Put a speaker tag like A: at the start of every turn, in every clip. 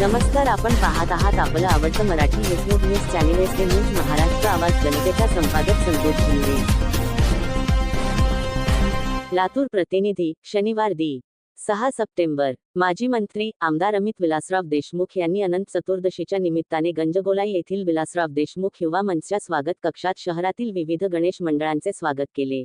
A: नमस्कार आपण पाहत आहात आपलं आवडतं Marathi YouTube news channel S news Maharashtra आवाज जनतेचा संपादक संतोष शिंदे. लातूर प्रतिनिधी शनिवार दि. सहा सप्टेंबर. माजी मंत्री आमदार अमित विलासराव देशमुख यांनी अनंत चतुर्दशीच्या निमित्ताने गंजगोलाई येथील विलासराव देशमुख युवा मंचच्या स्वागत कक्षात शहरातील विविध गणेश मंडळांचे स्वागत केले.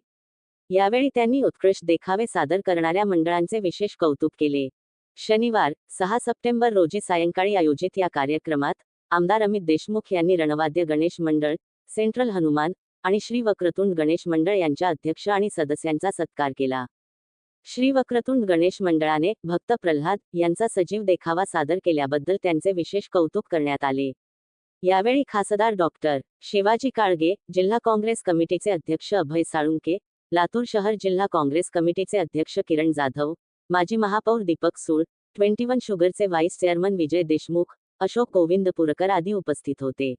A: यावेळी त्यांनी उत्कृष्ट देखावे सादर करणाऱ्या मंडळांचे विशेष कौतुक केले. शनिवार सहा सप्टेंबर रोजी सायंकाळी आयोजित या कार्यक्रमात आमदार अमित देशमुख यांनी रणवाद्य गणेश मंडळ सेंट्रल हनुमान आणि श्री वक्रतुंड गणेश मंडळ यांच्या अध्यक्ष आणि सदस्यांचा सत्कार केला. श्री वक्रतुंड गणेश मंडळाने भक्त प्रल्हाद यांचा सजीव देखावा सादर केल्याबद्दल त्यांचे विशेष कौतुक करण्यात आले. यावेळी खासदार डॉक्टर शिवाजी काळगे जिल्हा काँग्रेस कमिटीचे अध्यक्ष अभय साळुंके लातूर शहर जिल्हा काँग्रेस कमिटीचे अध्यक्ष किरण जाधव माजी महापौर दीपक सूळ ट्वेंटी वन शुगरचे व्हाईस चेअरमन विजय देशमुख अशोक गोविंद पुरकर आदी उपस्थित होते.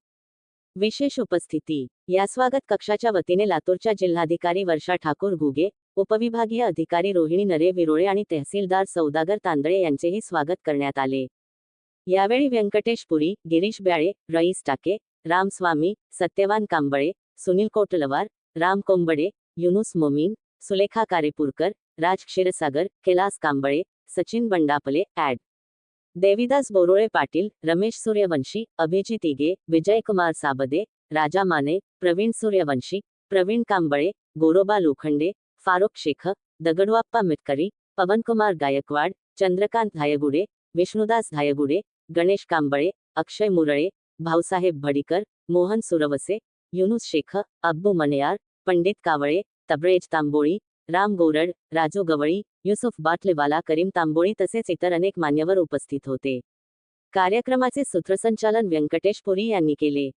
A: विशेष उपस्थिती या स्वागत कक्षाच्या वतीने लातूरच्या जिल्हाधिकारी वर्षा ठाकूर घुगे उपविभागीय अधिकारी रोहिणी नरे विरोळे आणि तहसीलदार सौदागर तांदळे यांचेही स्वागत करण्यात आले. यावेळी व्यंकटेश पुरी गिरीश ब्याळे रईस टाके रामस्वामी सत्यवान कांबळे सुनील कोटलवार राम कोंबडे युनुस मोमीन सुलेखा कारेपूरकर राज क्षीरसागर कैलास कांबळे सचिन बंडापले ॲड. देविदास बोरोळे पाटील रमेश सूर्यवंशी अभिजित इगे विजयकुमार साबदे राजा माने प्रवीण सूर्यवंशी प्रवीण कांबळे गोरोबा लोखंडे फारुख शेख दगडवाप्पा मिटकरी पवनकुमार गायकवाड चंद्रकांत धायगुडे विष्णुदास धायगुडे गणेश कांबळे अक्षय मुरळे भाऊसाहेब भडीकर मोहन सुरवसे युनुस शेख अब्बू मनेयार पंडित कावळे तबरेज तांबोळी राम गोरड राजू गवळी युसुफ बाटलेवाला करीम तांबोळी तसेच इतर अनेक मान्यवर उपस्थित होते. कार्यक्रमाचे सूत्रसंचालन व्यंकटेश पुरी यांनी केले.